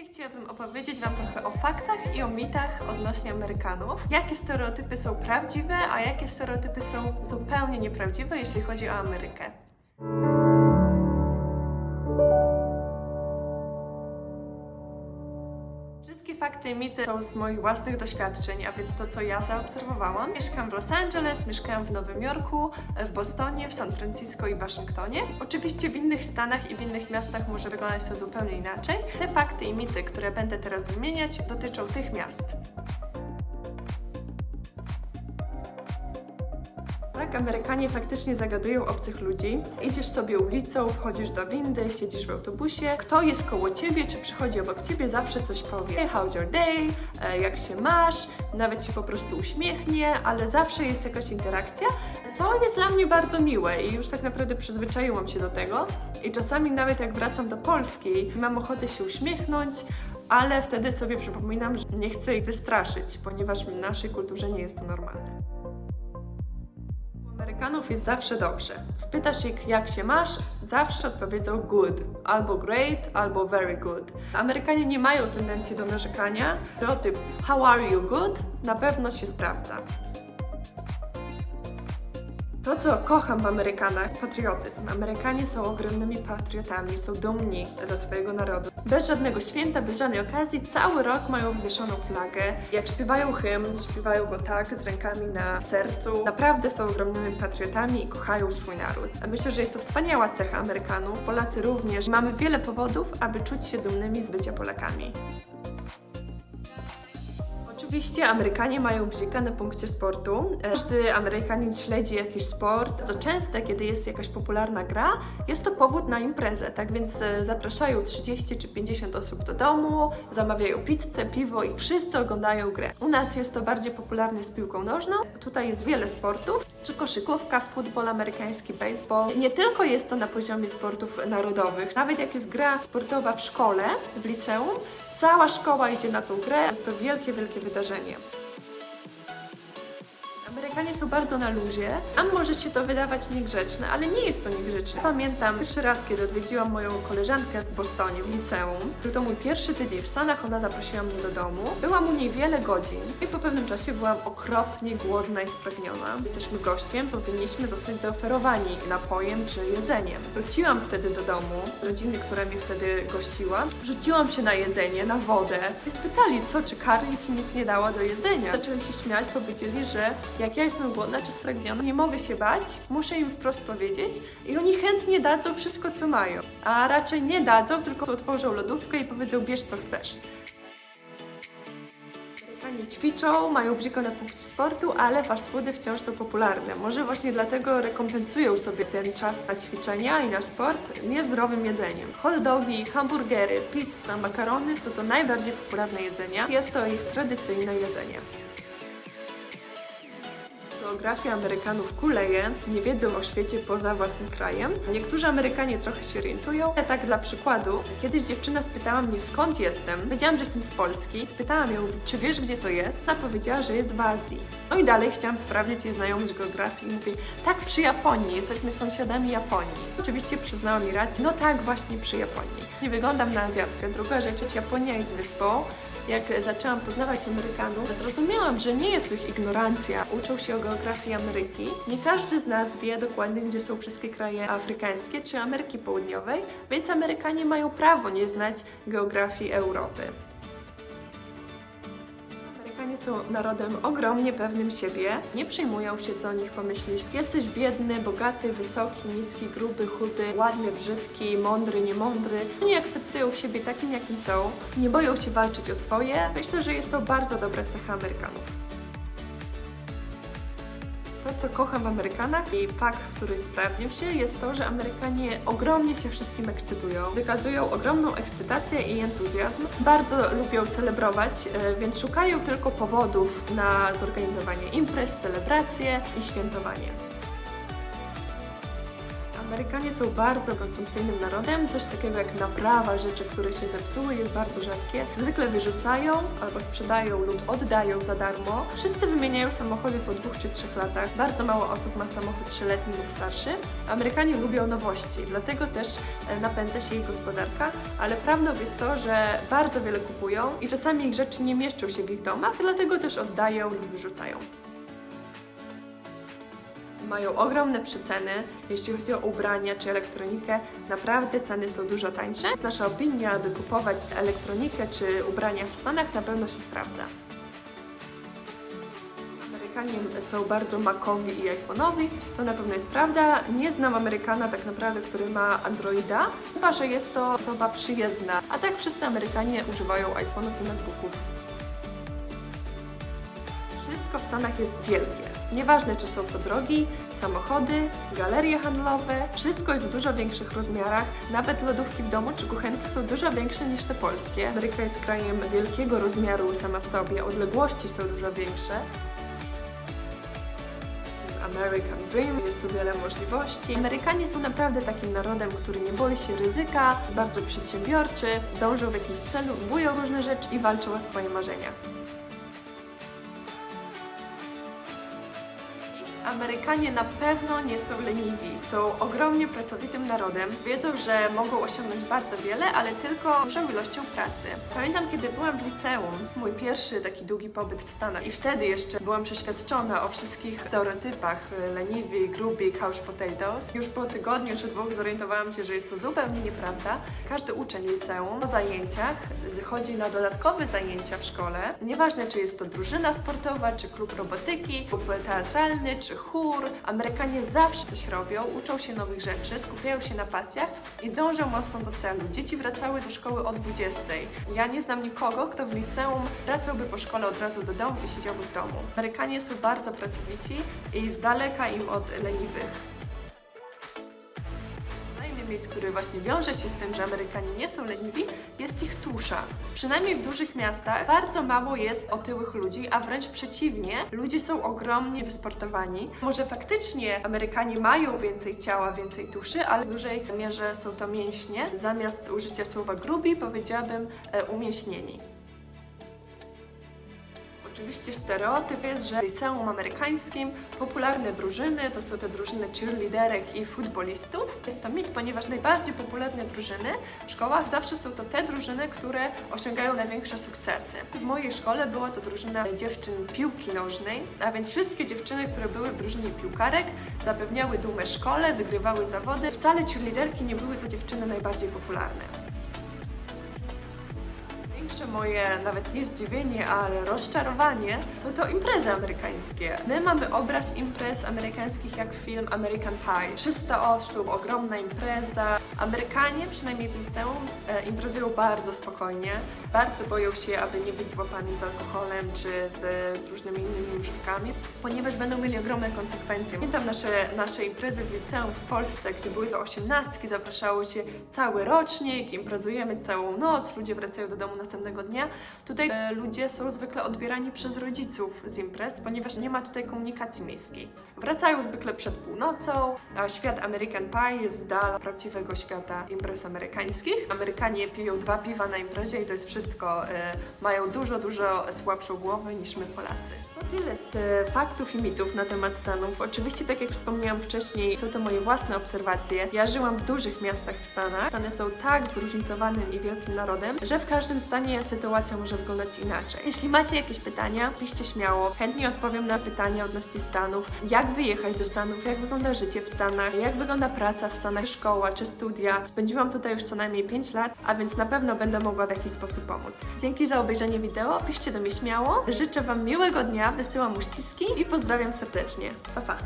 Dzisiaj chciałabym opowiedzieć Wam trochę o faktach i o mitach odnośnie Amerykanów. Jakie stereotypy są prawdziwe, a jakie stereotypy są zupełnie nieprawdziwe, jeśli chodzi o Amerykę. I mity są z moich własnych doświadczeń, a więc to, co ja zaobserwowałam. Mieszkam w Los Angeles, mieszkałam w Nowym Jorku, w Bostonie, w San Francisco i Waszyngtonie. Oczywiście w innych stanach i w innych miastach może wyglądać to zupełnie inaczej. Te fakty i mity, które będę teraz wymieniać, dotyczą tych miast. Tak, Amerykanie faktycznie zagadują obcych ludzi. Idziesz sobie ulicą, wchodzisz do windy, siedzisz w autobusie. Kto jest koło ciebie, czy przychodzi obok ciebie, zawsze coś powie. Hey, how's your day? E, Jak się masz? Nawet się po prostu uśmiechnie, ale zawsze jest jakaś interakcja, co jest dla mnie bardzo miłe i już tak naprawdę przyzwyczaiłam się do tego. I czasami nawet jak wracam do Polski, mam ochotę się uśmiechnąć, ale wtedy sobie przypominam, że nie chcę ich wystraszyć, ponieważ w naszej kulturze nie jest to normalne. Amerykanów jest zawsze dobrze. Spytasz ich, jak się masz, zawsze odpowiedzą good, albo great, albo very good. Amerykanie nie mają tendencji do narzekania. Stereotyp how are you good na pewno się sprawdza. To, co kocham w Amerykanach, patriotyzm. Amerykanie są ogromnymi patriotami, są dumni ze swojego narodu. Bez żadnego święta, bez żadnej okazji, cały rok mają wywieszoną flagę. Jak śpiewają hymn, śpiewają go tak, z rękami na sercu. Naprawdę są ogromnymi patriotami i kochają swój naród. A myślę, że jest to wspaniała cecha Amerykanów. Polacy również. Mamy wiele powodów, aby czuć się dumnymi z bycia Polakami. Oczywiście Amerykanie mają bzika na punkcie sportu. Każdy Amerykanin śledzi jakiś sport. Co częste, kiedy jest jakaś popularna gra, jest to powód na imprezę. Tak więc e, zapraszają 30 czy 50 osób do domu, zamawiają pizzę, piwo i wszyscy oglądają grę. U nas jest to bardziej popularne z piłką nożną. Tutaj jest wiele sportów, czy koszykówka, futbol amerykański, baseball. Nie tylko jest to na poziomie sportów narodowych, nawet jak jest gra sportowa w szkole, w liceum, Cała szkoła idzie na tą grę. Jest to wielkie, wielkie wydarzenie. Amerykanie są bardzo na luzie, a może się to wydawać niegrzeczne, ale nie jest to niegrzeczne. Pamiętam pierwszy raz, kiedy odwiedziłam moją koleżankę w Bostonie, w liceum. Był to mój pierwszy tydzień w Stanach, ona zaprosiła mnie do domu. Byłam u niej wiele godzin i po pewnym czasie byłam okropnie głodna i spragniona. Jesteśmy gościem, powinniśmy zostać zaoferowani napojem czy jedzeniem. Wróciłam wtedy do domu, rodziny, która mnie wtedy gościła. Rzuciłam się na jedzenie, na wodę i spytali, co, czy Carly ci nic nie dała do jedzenia. Zaczęli się śmiać, powiedzieli, że jak ja jestem głodna czy spragniona, nie mogę się bać, muszę im wprost powiedzieć i oni chętnie dadzą wszystko, co mają. A raczej nie dadzą, tylko otworzą lodówkę i powiedzą, bierz co chcesz. Amerykanie ćwiczą, mają bziko na punkcie sportu, ale fast foody wciąż są popularne. Może właśnie dlatego rekompensują sobie ten czas na ćwiczenia i na sport niezdrowym jedzeniem. Hot dogi, hamburgery, pizza, makarony są to najbardziej popularne jedzenia. Jest to ich tradycyjne jedzenie. Geografia Amerykanów kuleje, nie wiedzą o świecie poza własnym krajem. Niektórzy Amerykanie trochę się orientują. Ja tak dla przykładu, kiedyś dziewczyna spytała mnie skąd jestem. Powiedziałam, że jestem z Polski. Spytałam ją, czy wiesz gdzie to jest? Ona powiedziała, że jest w Azji. No i dalej chciałam sprawdzić jej znajomość geografii i mówię, tak przy Japonii, jesteśmy sąsiadami Japonii. Oczywiście przyznała mi rację, no tak właśnie przy Japonii. Nie wyglądam na Azjatkę. Druga rzecz, Japonia jest wyspą. Jak zaczęłam poznawać Amerykanów, zrozumiałam, że nie jest ich ignorancja. Uczą się o geografii Ameryki. Nie każdy z nas wie dokładnie, gdzie są wszystkie kraje afrykańskie czy Ameryki Południowej, więc Amerykanie mają prawo nie znać geografii Europy. Amerykanie są narodem ogromnie pewnym siebie. Nie przejmują się, co o nich pomyślisz. Jesteś biedny, bogaty, wysoki, niski, gruby, chudy, ładny, brzydki, mądry, niemądry. Nie akceptują siebie takim, jakim są. Nie boją się walczyć o swoje. Myślę, że jest to bardzo dobra cecha Amerykanów. To, co kocham w Amerykanach i fakt, który sprawdził się, jest to, że Amerykanie ogromnie się wszystkim ekscytują. Wykazują ogromną ekscytację i entuzjazm. Bardzo lubią celebrować, e, więc szukają tylko powodów na zorganizowanie imprez, celebracje i świętowanie. Amerykanie są bardzo konsumpcyjnym narodem. Coś takiego jak naprawa rzeczy, które się zepsuły jest bardzo rzadkie. Zwykle wyrzucają albo sprzedają lub oddają za darmo. Wszyscy wymieniają samochody po dwóch czy trzech latach. Bardzo mało osób ma samochód trzyletni lub starszy. Amerykanie lubią nowości, dlatego też e, napędza się ich gospodarka, ale prawdą jest to, że bardzo wiele kupują i czasami ich rzeczy nie mieszczą się w ich domach, dlatego też oddają lub wyrzucają mają ogromne przeceny, jeśli chodzi o ubrania czy elektronikę. Naprawdę ceny są dużo tańsze. Nasza opinia, aby kupować elektronikę czy ubrania w Stanach na pewno się sprawdza. Amerykanie są bardzo makowi i iPhone'owi, to na pewno jest prawda. Nie znam Amerykana tak naprawdę, który ma Androida, chyba że jest to osoba przyjezdna. A tak wszyscy Amerykanie używają iPhone'ów i MacBooków. Wszystko w Stanach jest wielkie. Nieważne, czy są to drogi, samochody, galerie handlowe, wszystko jest w dużo większych rozmiarach. Nawet lodówki w domu czy kuchenki są dużo większe niż te polskie. Ameryka jest krajem wielkiego rozmiaru sama w sobie, odległości są dużo większe. American Dream, jest tu wiele możliwości. Amerykanie są naprawdę takim narodem, który nie boi się ryzyka, bardzo przedsiębiorczy, dążą w jakimś celu, próbują różne rzeczy i walczą o swoje marzenia. Amerykanie na pewno nie są leniwi, są ogromnie pracowitym narodem, wiedzą, że mogą osiągnąć bardzo wiele, ale tylko dużą ilością pracy. Pamiętam, kiedy byłam w liceum, mój pierwszy taki długi pobyt w Stanach i wtedy jeszcze byłam przeświadczona o wszystkich stereotypach y, leniwi, grubi, couch potatoes. Już po tygodniu czy dwóch zorientowałam się, że jest to zupełnie nieprawda. Każdy uczeń liceum po zajęciach chodzi na dodatkowe zajęcia w szkole. Nieważne, czy jest to drużyna sportowa, czy klub robotyki, klub teatralny, czy chór. Amerykanie zawsze coś robią, uczą się nowych rzeczy, skupiają się na pasjach i dążą mocno do celu. Dzieci wracały do szkoły o 20. Ja nie znam nikogo, kto w liceum wracałby po szkole od razu do domu i siedziałby w domu. Amerykanie są bardzo pracowici i z daleka im od leniwych. Mit, który właśnie wiąże się z tym, że Amerykanie nie są leniwi, jest ich tusza. Przynajmniej w dużych miastach bardzo mało jest otyłych ludzi, a wręcz przeciwnie, ludzie są ogromnie wysportowani. Może faktycznie Amerykanie mają więcej ciała, więcej tuszy, ale w dużej mierze są to mięśnie. Zamiast użycia słowa grubi powiedziałabym e, umieśnieni. Oczywiście stereotyp jest, że w liceum amerykańskim popularne drużyny to są te drużyny cheerleaderek i futbolistów. Jest to mit, ponieważ najbardziej popularne drużyny w szkołach zawsze są to te drużyny, które osiągają największe sukcesy. W mojej szkole była to drużyna dziewczyn piłki nożnej, a więc wszystkie dziewczyny, które były w drużynie piłkarek zapewniały dumę szkole, wygrywały zawody. Wcale cheerleaderki nie były to dziewczyny najbardziej popularne. Moje, nawet nie zdziwienie, ale rozczarowanie są to imprezy amerykańskie. My mamy obraz imprez amerykańskich jak film American Pie. 300 osób, ogromna impreza. Amerykanie, przynajmniej w liceum, e, imprezują bardzo spokojnie. Bardzo boją się, aby nie być złapanym z alkoholem czy z, z różnymi innymi ponieważ będą mieli ogromne konsekwencje. Pamiętam nasze, nasze imprezy w liceum w Polsce, gdzie były to osiemnastki, zapraszało się cały rocznik, imprezujemy całą noc, ludzie wracają do domu następnego dnia. Tutaj e, ludzie są zwykle odbierani przez rodziców z imprez, ponieważ nie ma tutaj komunikacji miejskiej. Wracają zwykle przed północą, a świat American Pie jest dala prawdziwego świata imprez amerykańskich. Amerykanie piją dwa piwa na imprezie i to jest wszystko. E, mają dużo, dużo słabszą głowę niż my Polacy. Tyle z e, faktów i mitów na temat Stanów. Oczywiście, tak jak wspomniałam wcześniej, są to moje własne obserwacje. Ja żyłam w dużych miastach w Stanach. Stany są tak zróżnicowanym i wielkim narodem, że w każdym stanie sytuacja może wyglądać inaczej. Jeśli macie jakieś pytania, piszcie śmiało. Chętnie odpowiem na pytania odnośnie Stanów. Jak wyjechać do Stanów? Jak wygląda życie w Stanach? Jak wygląda praca w Stanach? Szkoła czy studia? Spędziłam tutaj już co najmniej 5 lat, a więc na pewno będę mogła w jakiś sposób pomóc. Dzięki za obejrzenie wideo. Piszcie do mnie śmiało. Życzę Wam miłego dnia, wysyłam uściski i pozdrawiam serdecznie. Pa, pa!